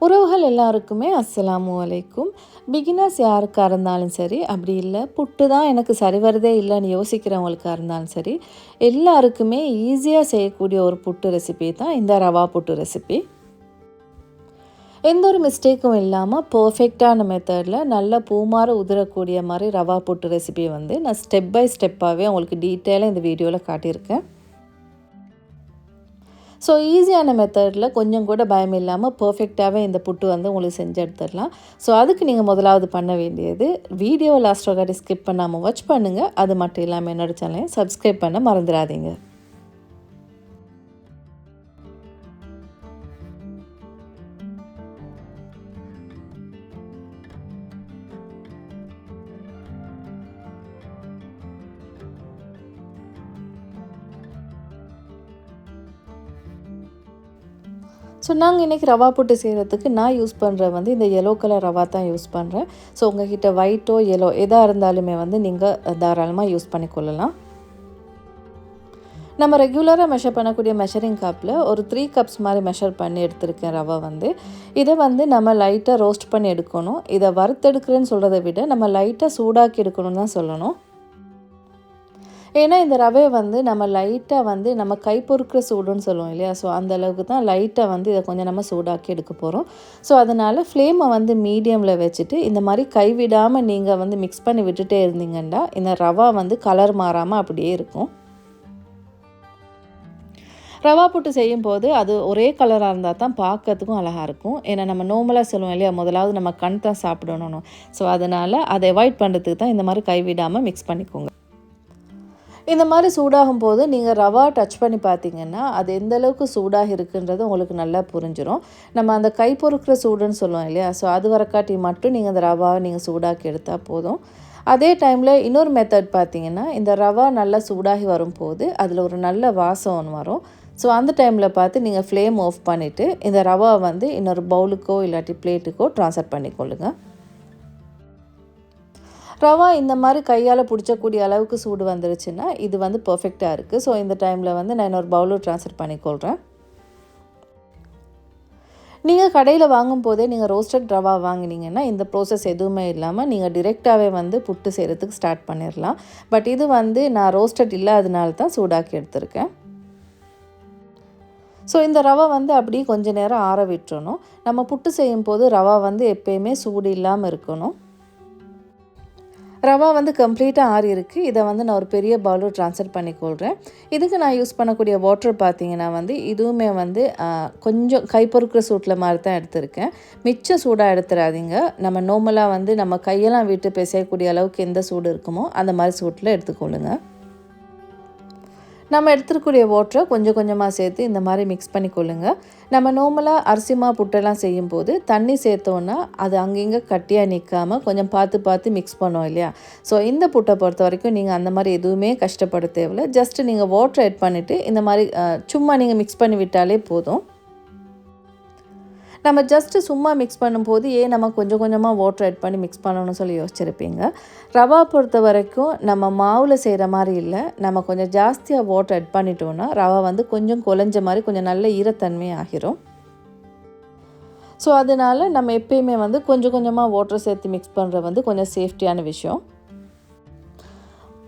உறவுகள் எல்லாருக்குமே அஸ்ஸலாமு அலைக்கும். பிகினர்ஸ் யாருக்காக இருந்தாலும் சரி அப்படி இல்லை. புட்டு தான் எனக்கு சரி வருதே இல்லைன்னு யோசிக்கிறவங்களுக்காக இருந்தாலும் சரி எல்லாருக்குமே ஈஸியாக செய்யக்கூடிய ஒரு புட்டு ரெசிபி தான் இந்த ரவா புட்டு ரெசிபி எந்த ஒரு மிஸ்டேக்கும் இல்லாமல் பர்ஃபெக்டான மெத்தடில் நல்ல பூமார உதிரக்கூடிய மாதிரி ரவா புட்டு ரெசிபி வந்து நான் ஸ்டெப் பை ஸ்டெப்பாகவே உங்களுக்கு டீட்டெயிலாக இந்த வீடியோவில் காட்டியிருக்கேன். ஸோ ஈஸியான மெத்தடில் கொஞ்சம் கூட பயம் இல்லாமல் பர்ஃபெக்டாகவே இந்த புட்டு வந்து உங்களுக்கு செஞ்சு எடுத்துடலாம். ஸோ அதுக்கு நீங்கள் முதலாவது பண்ண வேண்டியது வீடியோ லாஸ்ட் வகாட்டி ஸ்கிப் பண்ணாமல் வாட்ச் பண்ணுங்கள் அது மட்டும் இல்லாமல் என்னோட சேனலையும் சப்ஸ்கிரைப் பண்ண மறந்துடாதீங்க. ஸோ நாங்கள் இன்றைக்கி ரவா புட்டு செய்கிறதுக்கு நான் யூஸ் பண்ணுற வந்து இந்த எல்லோ கலர் ரவா தான் யூஸ் பண்ணுறேன் ஸோ உங்ககிட்ட ஒயிட்டோ எல்லோ எதாக இருந்தாலுமே வந்து நீங்கள் தாராளமாக யூஸ் பண்ணிக்கொள்ளலாம் நம்ம ரெகுலராக மெஷர் பண்ணக்கூடிய மெஷரிங் கப்பில் ஒரு த்ரீ கப்ஸ் மாதிரி மெஷர் பண்ணி எடுத்திருக்கேன் ரவை வந்து. இதை வந்து நம்ம லைட்டாக ரோஸ்ட் பண்ணி எடுக்கணும். இதை வறுத்தெடுக்கிறேன்னு சொல்கிறத விட நம்ம லைட்டாக சூடாக்கி எடுக்கணும்னு தான் சொல்லணும். ஏன்னா இந்த ரவையை வந்து நம்ம லைட்டாக வந்து நம்ம கை பொறுக்கிற சூடுன்னு சொல்லுவோம் இல்லையா? ஸோ அந்த அளவுக்கு தான் லைட்டாக வந்து இதை கொஞ்சம் நம்ம சூடாக்கி எடுக்க போகிறோம் ஸோ அதனால் ஃப்ளேமை வந்து மீடியமில் வச்சுட்டு இந்த மாதிரி கைவிடாமல் நீங்கள் வந்து மிக்ஸ் பண்ணி விட்டுட்டே இருந்தீங்கன்னா இந்த ரவா வந்து கலர் மாறாமல் அப்படியே இருக்கும். ரவா புட்டு செய்யும் போது அது ஒரே கலராக இருந்தால் தான் பார்க்கறதுக்கும் அழகாக இருக்கும். ஏன்னா நம்ம நோமலாக சொல்லுவோம் இல்லையா? முதலாவது நம்ம கண் தான் சாப்பிடணும் ஸோ அதனால் அதை அவாய்ட் பண்ணுறதுக்கு தான் இந்த மாதிரி கைவிடாமல் மிக்ஸ் பண்ணிக்கோங்க. இந்த மாதிரி சூடாகும் போது நீங்கள் ரவா டச் பண்ணி பார்த்தீங்கன்னா அது எந்த அளவுக்கு சூடாக இருக்குன்றது உங்களுக்கு நல்லா புரிஞ்சிடும் நம்ம அந்த கை பொறுக்கிற சூடுன்னு சொல்லுவோம் இல்லையா? ஸோ அது வரக்காட்டி மட்டும் நீங்கள் அந்த ரவாவை நீங்கள் சூடாக்கி எடுத்தால் போதும். அதே டைமில் இன்னொரு மெத்தட் பார்த்தீங்கன்னா இந்த ரவா நல்லா சூடாகி வரும்போது அதில் ஒரு நல்ல வாசம் ஒன்று வரும். ஸோ அந்த டைமில் பார்த்து நீங்கள் ஃப்ளேம் ஆஃப் பண்ணிவிட்டு இந்த ரவா வந்து இன்னொரு பவுலுக்கோ இல்லாட்டி பிளேட்டுக்கோ ட்ரான்ஸ்ஃபர் பண்ணிக்கொள்ளுங்கள் ரவா இந்த மாதிரி கையால் பிடிச்சக்கூடிய அளவுக்கு சூடு வந்துருச்சுன்னா இது வந்து பர்ஃபெக்டாக இருக்குது ஸோ இந்த டைமில் வந்து நான் இன்னொரு பவுலில் ட்ரான்ஸ்ஃபர் பண்ணிக்கொள்கிறேன் நீங்கள் கடையில் வாங்கும் போதே நீங்கள் ரோஸ்டட் ரவா வாங்கினீங்கன்னா இந்த ப்ரோசஸ் எதுவுமே இல்லாமல் நீங்கள் டிரெக்டாகவே வந்து புட்டு செய்கிறதுக்கு ஸ்டார்ட் பண்ணிடலாம் பட் இது வந்து நான் ரோஸ்டட் இல்லாதனால தான் சூடாக்கி எடுத்திருக்கேன். ஸோ இந்த ரவை வந்து அப்படியே கொஞ்சம் நேரம் ஆற விட்டுறணும். நம்ம புட்டு செய்யும் போது ரவா வந்து எப்பயுமே சூடு இல்லாமல் இருக்கணும். ரவா வந்து கம்ப்ளீட்டாக ஆறி இருக்குது இதை வந்து நான் ஒரு பெரிய பவுலில் ட்ரான்ஸ்ஃபர் பண்ணிக்கொள்கிறேன் இதுக்கு நான் யூஸ் பண்ணக்கூடிய வாட்டர் பார்த்தீங்கன்னா வந்து இதுவுமே வந்து கொஞ்சம் கைப்பொறுக்கிற சூட்டில் மாதிரி தான் எடுத்திருக்கேன். மிச்சம் சூடாக எடுத்துடாதீங்க நம்ம நார்மலாக வந்து நம்ம கையெல்லாம் விட்டு பிசையக்கூடிய அளவுக்கு எந்த சூடு இருக்குமோ அந்த மாதிரி சூட்டில் எடுத்துக்கொள்ளுங்கள் நம்ம எடுத்துருக்கூடிய வாட்டரை கொஞ்சம் கொஞ்சமாக சேர்த்து இந்த மாதிரி மிக்ஸ் பண்ணி கொள்ளுங்கள் நம்ம நார்மலாக அரிசிமா புட்டெல்லாம் செய்யும்போது தண்ணி சேர்த்தோன்னா அது அங்கங்கே கட்டியாக நிற்காமல் கொஞ்சம் பார்த்து பார்த்து மிக்ஸ் பண்ணோம் இல்லையா? ஸோ இந்த புட்டை பொறுத்த வரைக்கும் நீங்கள் அந்த மாதிரி எதுவுமே கஷ்டப்பட தேவையில்ல. ஜஸ்ட்டு நீங்கள் வாட்டர் ஆட் பண்ணிவிட்டு இந்த மாதிரி சும்மா நீங்கள் மிக்ஸ் பண்ணி விட்டாலே போதும். நம்ம ஜஸ்ட்டு சும்மா மிக்ஸ் பண்ணும்போது ஏன் நம்ம கொஞ்சம் கொஞ்சமாக வாட்டர் ஆட் பண்ணி மிக்ஸ் பண்ணணும்னு சொல்லி யோசிச்சிருப்பீங்க. ரவா பொறுத்த வரைக்கும் நம்ம மாவில் செய்கிற மாதிரி இல்லை. நம்ம கொஞ்சம் ஜாஸ்தியாக வாட்டர் ஆட் பண்ணிட்டோன்னா ரவா வந்து கொஞ்சம் குலைஞ்ச மாதிரி கொஞ்சம் நல்ல ஈரத்தன்மை ஆகிரும். ஸோ அதனால் நம்ம எப்பயுமே வந்து கொஞ்சம் கொஞ்சமாக வாட்டர் சேர்த்து மிக்ஸ் பண்ணுறது வந்து கொஞ்சம் சேஃப்டியான விஷயம்.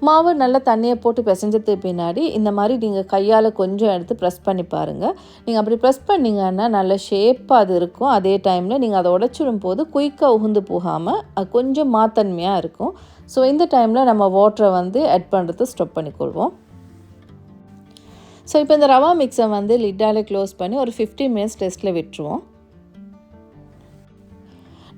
மாவு நல்லா தண்ணியை போட்டு பிசைஞ்சதுக்கு பின்னாடி இந்த மாதிரி நீங்கள் கையால் கொஞ்சம் எடுத்து ப்ரெஸ் பண்ணி பாருங்கள் நீங்கள் அப்படி ப்ரெஸ் பண்ணிங்கன்னா நல்ல ஷேப்பாக அது இருக்கும். அதே டைமில் நீங்கள் அதை உடச்சிடும் போது குயிக்காக உகுந்து போகாமல் அது கொஞ்சம் மாத்தன்மையாக இருக்கும். ஸோ இந்த டைமில் நம்ம வாட்டரை வந்து ஆட் பண்ணுறது ஸ்டாப் பண்ணிக்கொள்வோம். ஸோ இப்போ இந்த ரவா மிக்ஸை வந்து லிட்டாலே க்ளோஸ் பண்ணி ஒரு ஃபிஃப்டி மினிட்ஸ் டெஸ்ட்டில் விட்டுருவோம்.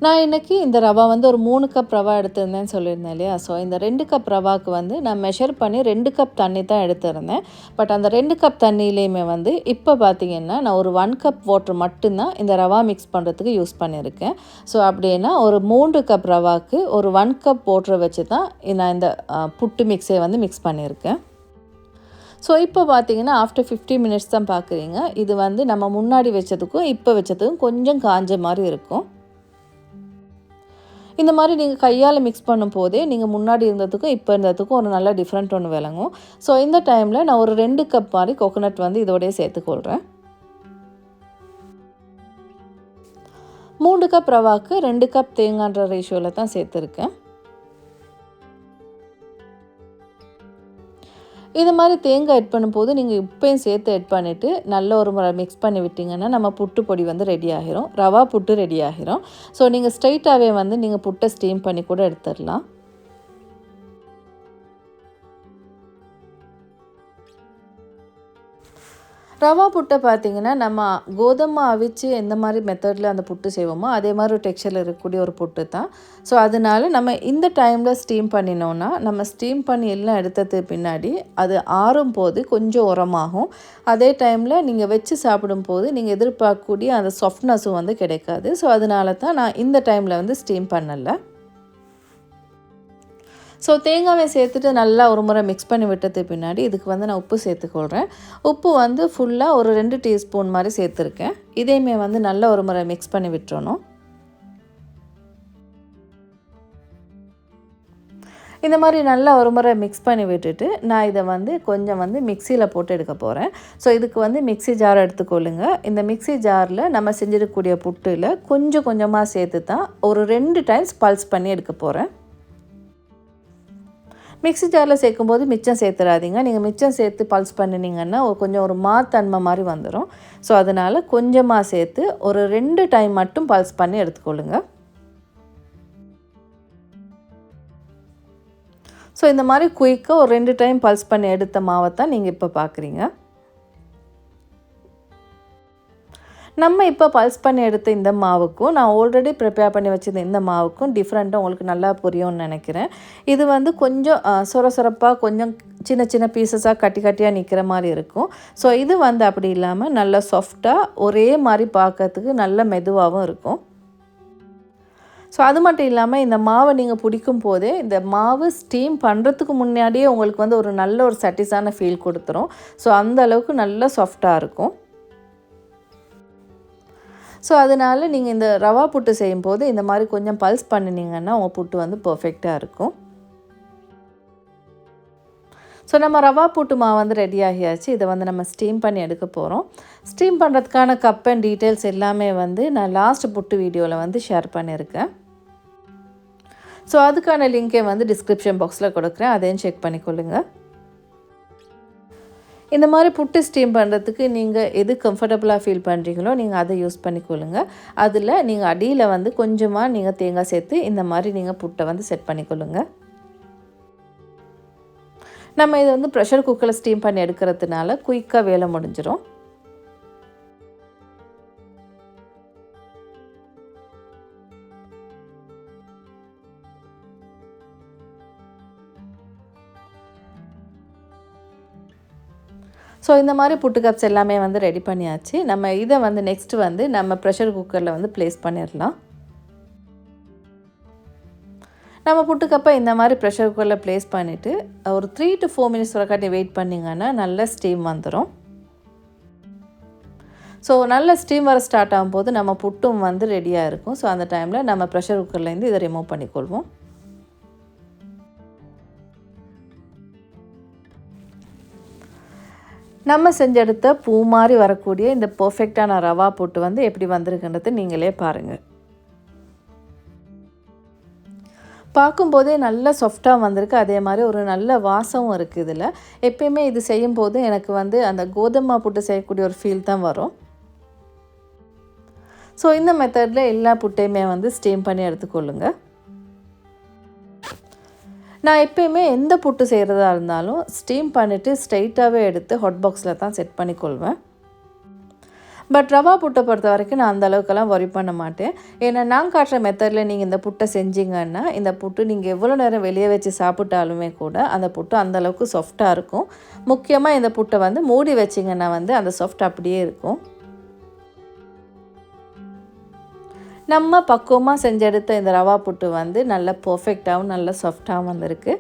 நான் இன்றைக்கி இந்த ரவா வந்து ஒரு மூணு கப் ரவா எடுத்திருந்தேன்னு சொல்லியிருந்தேன் இல்லையா? ஸோ இந்த ரெண்டு கப் ரவாவுக்கு வந்து நான் மெஷர் பண்ணி ரெண்டு கப் தண்ணி தான் எடுத்திருந்தேன். பட் அந்த ரெண்டு கப் தண்ணியிலையுமே வந்து இப்போ பார்த்தீங்கன்னா நான் ஒரு ஒன் கப் வாட்டர் மட்டும்தான் இந்த ரவா மிக்ஸ் பண்ணுறதுக்கு யூஸ் பண்ணியிருக்கேன். ஸோ அப்படின்னா ஒரு மூன்று கப் ரவாவுக்கு ஒரு ஒன் கப் வாட்டரை வச்சு தான் நான் இந்த புட்டு மிக்ஸை வந்து மிக்ஸ் பண்ணியிருக்கேன். ஸோ இப்போ பார்த்தீங்கன்னா ஆஃப்டர் ஃபிஃப்டி மினிட்ஸ் தான் பார்க்குறீங்க இது வந்து நம்ம முன்னாடி வச்சதுக்கும் இப்போ வச்சதுக்கும் கொஞ்சம் காஞ்ச மாதிரி இருக்கும். இந்த மாதிரி நீங்கள் கையால் மிக்ஸ் பண்ணும் போதே நீங்கள் முன்னாடி இருந்ததுக்கும் இப்போ இருந்ததுக்கும் ஒரு நல்ல டிஃப்ரெண்ட் ஒன்று விளங்கும். ஸோ இந்த டைமில் நான் ஒரு ரெண்டு கப் மாதிரி கோகோனட் வந்து இதோடய சேர்த்துக்கொள்கிறேன் மூணு கப் ரவாக்கு ரெண்டு கப் தேங்காய்ன்ற ரேஷியோவில் தான் சேர்த்துருக்கேன். இது மாதிரி தேங்காய் எட் பண்ணும்போது நீங்கள் உப்பையும் சேர்த்து எட் பண்ணிவிட்டு நல்ல ஒரு முறை மிக்ஸ் பண்ணி விட்டிங்கன்னா நம்ம புட்டு பொடி வந்து ரெடி ஆகிரும். ரவா புட்டு ரெடி ஆகிரும். ஸோ நீங்கள் ஸ்ட்ரைட்டாகவே வந்து நீங்கள் புட்டை ஸ்டீம் பண்ணி கூட எடுத்துடலாம். ரவா புட்டை பார்த்திங்கன்னா நம்ம கோதுமை அவிச்சு எந்த மாதிரி மெத்தடில் அந்த புட்டு செய்வோமோ அதே மாதிரி ஒரு டெக்ஸ்சரில் இருக்கக்கூடிய ஒரு புட்டு தான். ஸோ அதனால நம்ம இந்த டைமில் ஸ்டீம் பண்ணினோன்னா நம்ம ஸ்டீம் பண்ணி எல்லாம் எடுத்தது பின்னாடி அது ஆறும் போது கொஞ்சம் உரமாகும். அதே டைமில் நீங்கள் வச்சு சாப்பிடும்போது நீங்கள் எதிர்பார்க்கக்கூடிய அந்த சாஃப்ட்னஸும் வந்து கிடைக்காது. ஸோ அதனால தான் நான் இந்த டைமில் வந்து ஸ்டீம் பண்ணலை. ஸோ தேங்காவை சேர்த்துட்டு நல்லா ஒரு முறை மிக்ஸ் பண்ணி விட்டது பின்னாடி இதுக்கு வந்து நான் உப்பு சேர்த்துக்கொள்கிறேன் உப்பு வந்து ஃபுல்லாக ஒரு ரெண்டு டீஸ்பூன் மாதிரி சேர்த்துருக்கேன். இதையுமே வந்து நல்லா ஒரு முறை மிக்ஸ் பண்ணி விட்டுறணும். இந்த மாதிரி நல்லா ஒரு முறை மிக்ஸ் பண்ணி விட்டுட்டு நான் இதை வந்து கொஞ்சம் வந்து மிக்சியில் போட்டு எடுக்க போகிறேன் ஸோ இதுக்கு வந்து மிக்சி ஜார் எடுத்துக்கொள்ளுங்க. இந்த மிக்சி ஜாரில் நம்ம செஞ்சிருக்கக்கூடிய புட்டில் கொஞ்சம் கொஞ்சமாக சேர்த்து தான் ஒரு ரெண்டு டைம்ஸ் பல்ஸ் பண்ணி எடுக்க போகிறேன் மிக்ஸி ஜாரில் சேர்க்கும்போது மிச்சம் சேர்த்துறாதீங்க. நீங்கள் மிச்சம் சேர்த்து பல்ஸ் பண்ணினீங்கன்னா கொஞ்சம் ஒரு மாத்தன்மை மாதிரி வந்துடும் ஸோ அதனால் கொஞ்சமாக சேர்த்து ஒரு ரெண்டு டைம் மட்டும் பல்ஸ் பண்ணி எடுத்துக்கொள்ளுங்க. ஸோ இந்த மாதிரி குயிக்காக ஒரு ரெண்டு டைம் பல்ஸ் பண்ணி எடுத்த மாவை தான் நீங்கள் இப்போ பார்க்குறீங்க நம்ம இப்போ பல்ஸ் பண்ணி எடுத்த இந்த மாவுக்கும் நான் ஆல்ரெடி ப்ரிப்பேர் பண்ணி வச்சிருந்த இந்த மாவுக்கும் டிஃப்ரெண்ட்டாக உங்களுக்கு நல்லா புரியும்னு நினைக்கிறேன். இது வந்து கொஞ்சம் சொர சொரப்பாக கொஞ்சம் சின்ன சின்ன பீசஸாக கட்டி கட்டியாக நிற்கிற மாதிரி இருக்கும். ஸோ இது வந்து அப்படி இல்லாமல் நல்லா சாஃப்டாக ஒரே மாதிரி பார்க்கறதுக்கு நல்ல மெதுவாகவும் இருக்கும். ஸோ அது மட்டும் இல்லாமல் இந்த மாவை நீங்கள் பிடிக்கும் போதே இந்த மாவு ஸ்டீம் பண்ணுறதுக்கு முன்னாடியே உங்களுக்கு வந்து ஒரு நல்ல ஒரு சட்டிஸான ஃபீல் கொடுத்துரும். ஸோ அந்த அளவுக்கு நல்லா சாஃப்டாக இருக்கும். ஸோ அதனால் நீங்கள் இந்த ரவா புட்டு செய்யும்போது இந்த மாதிரி கொஞ்சம் பல்ஸ் பண்ணினீங்கன்னா உங்கள் புட்டு வந்து பர்ஃபெக்டாக இருக்கும். ஸோ நம்ம ரவா புட்டு மாவு வந்து ரெடி ஆகியாச்சு. இதை வந்து நம்ம ஸ்டீம் பண்ணி எடுக்க போகிறோம் ஸ்டீம் பண்ணுறதுக்கான கப் அண்ட் டீட்டெயில்ஸ் எல்லாமே வந்து நான் லாஸ்ட் புட்டு வீடியோவில் வந்து ஷேர் பண்ணியிருக்கேன். ஸோ அதுக்கான லிங்க்கை வந்து டிஸ்கிரிப்ஷன் பாக்ஸில் கொடுக்குறேன். அதையும் செக் பண்ணிக்கொள்ளுங்கள் இந்த மாதிரி புட்டு ஸ்டீம் பண்ணுறதுக்கு நீங்கள் எது கம்ஃபர்டபுளாக ஃபீல் பண்ணுறீங்களோ நீங்கள் அதை யூஸ் பண்ணிக்கொள்ளுங்க. அதில் நீங்கள் அடியில் வந்து கொஞ்சமாக நீங்கள் தேங்காய் சேர்த்து இந்த மாதிரி நீங்கள் புட்டை வந்து செட் பண்ணிக்கொள்ளுங்க. நம்ம இதை வந்து ப்ரெஷர் குக்கரில் ஸ்டீம் பண்ணி எடுக்கிறதுனால குயிக்காக வேலை முடிஞ்சிடும் ஸோ இந்த மாதிரி புட்டு கப்ஸ் எல்லாமே வந்து ரெடி பண்ணியாச்சு. நம்ம இதை வந்து நெக்ஸ்ட்டு வந்து நம்ம ப்ரெஷர் குக்கரில் வந்து ப்ளேஸ் பண்ணிடலாம் நம்ம புட்டு கப்பை இந்த மாதிரி ப்ரெஷர் குக்கரில் ப்ளேஸ் பண்ணிவிட்டு ஒரு த்ரீ டு ஃபோர் மினிட்ஸ் வரைக்காட்டி வெயிட் பண்ணிங்கன்னா நல்ல ஸ்டீம் வந்துடும் ஸோ நல்ல ஸ்டீம் வர ஸ்டார்ட் ஆகும்போது நம்ம புட்டும் வந்து ரெடியாக இருக்கும். ஸோ அந்த டைமில் நம்ம ப்ரெஷர் குக்கர்லேருந்து இதை ரிமூவ் பண்ணிக்கொள்வோம். நம்ம செஞ்செடுத்த பூ மாதிரி வரக்கூடிய இந்த பர்ஃபெக்டான ரவா போட்டு வந்து எப்படி வந்திருக்குன்றது நீங்களே பாருங்கள் பார்க்கும்போதே நல்ல சாஃப்டாக வந்திருக்கு. அதே மாதிரி ஒரு நல்ல வாசமும் இருக்குது இதில். எப்பயுமே இது செய்யும்போது எனக்கு வந்து அந்த கோதுமை புட்டு செய்யக்கூடிய ஒரு ஃபீல் தான் வரும். ஸோ இந்த மெத்தடில் எல்லா புட்டையுமே வந்து ஸ்டீம் பண்ணி எடுத்துக்கொள்ளுங்கள் நான் எப்பயுமே எந்த புட்டு செய்கிறதா இருந்தாலும் ஸ்டீம் பண்ணிவிட்டு ஸ்ட்ரெயிட்டாகவே எடுத்து ஹாட் பாக்ஸில் தான் செட் பண்ணிக்கொள்வேன். பட் ரவா புட்டை பொறுத்த வரைக்கும் நான் அந்த அளவுக்கெல்லாம் ஒரி பண்ண மாட்டேன். ஏன்னா நான் காட்டுற மெத்தடில் நீங்கள் இந்த புட்டை செஞ்சீங்கன்னா இந்த புட்டு நீங்கள் எவ்வளோ நேரம் வெளியே வச்சு சாப்பிட்டாலுமே கூட அந்த புட்டு அந்தளவுக்கு சாஃப்டாக இருக்கும். முக்கியமாக இந்த புட்டை வந்து மூடி வச்சிங்கன்னா வந்து அந்த சாஃப்ட் அப்படியே இருக்கும். நம்ம பக்குவமாக செஞ்செடுத்த இந்த ரவா புட்டு வந்து நல்ல பர்ஃபெக்டாகவும் நல்ல சாஃப்டாகவும் வந்திருக்கு.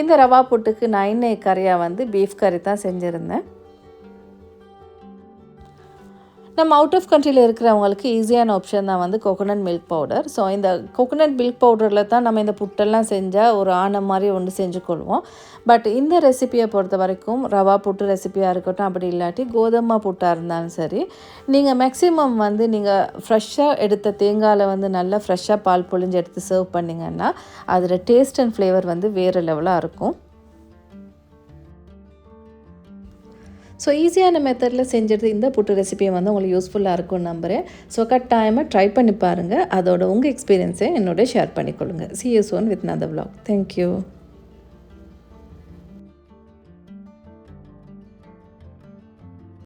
இந்த ரவா புட்டுக்கு நான் இன்னைக்கு கறியாக வந்து பீஃப் கறி தான் செஞ்சுருந்தேன். நம்ம அவுட் ஆஃப் கண்ட்ரியில் இருக்கிறவங்களுக்கு ஈஸியான ஆப்ஷன் தான் வந்து கோகோனட் மில்க் பவுடர் ஸோ இந்த கோகோனட் மில்க் பவுடரில் தான் நம்ம இந்த புட்டெல்லாம் செஞ்சால் ஒரு ஆணம் மாதிரி ஒன்று செஞ்சு கொள்வோம். பட் இந்த ரெசிபியை பொறுத்த வரைக்கும் ரவா புட்டு ரெசிபியாக இருக்கட்டும் அப்படி இல்லாட்டி கோதுமை புட்டாக இருந்தாலும் சரி நீங்கள் மேக்ஸிமம் வந்து நீங்கள் ஃப்ரெஷ்ஷாக எடுத்த தேங்காயில் வந்து நல்லா ஃப்ரெஷ்ஷாக பால் பொழிஞ்சு எடுத்து சர்வ் பண்ணிங்கன்னா அதில் டேஸ்ட் அண்ட் ஃப்ளேவர் வந்து வேறு லெவலாக இருக்கும். ஸோ ஈஸியான மெத்தடில் செஞ்சது இந்த புட்டு ரெசிபியை வந்து உங்களுக்கு யூஸ்ஃபுல்லாக இருக்கும்னு நம்புகிறேன் ஸோ கட்டாயமாக ட்ரை பண்ணி பாருங்கள் அதோட உங்கள் எக்ஸ்பீரியன்ஸை என்னோட share பண்ணிக்கொள்ளுங்கள் see you soon with Nanda vlog. Thank you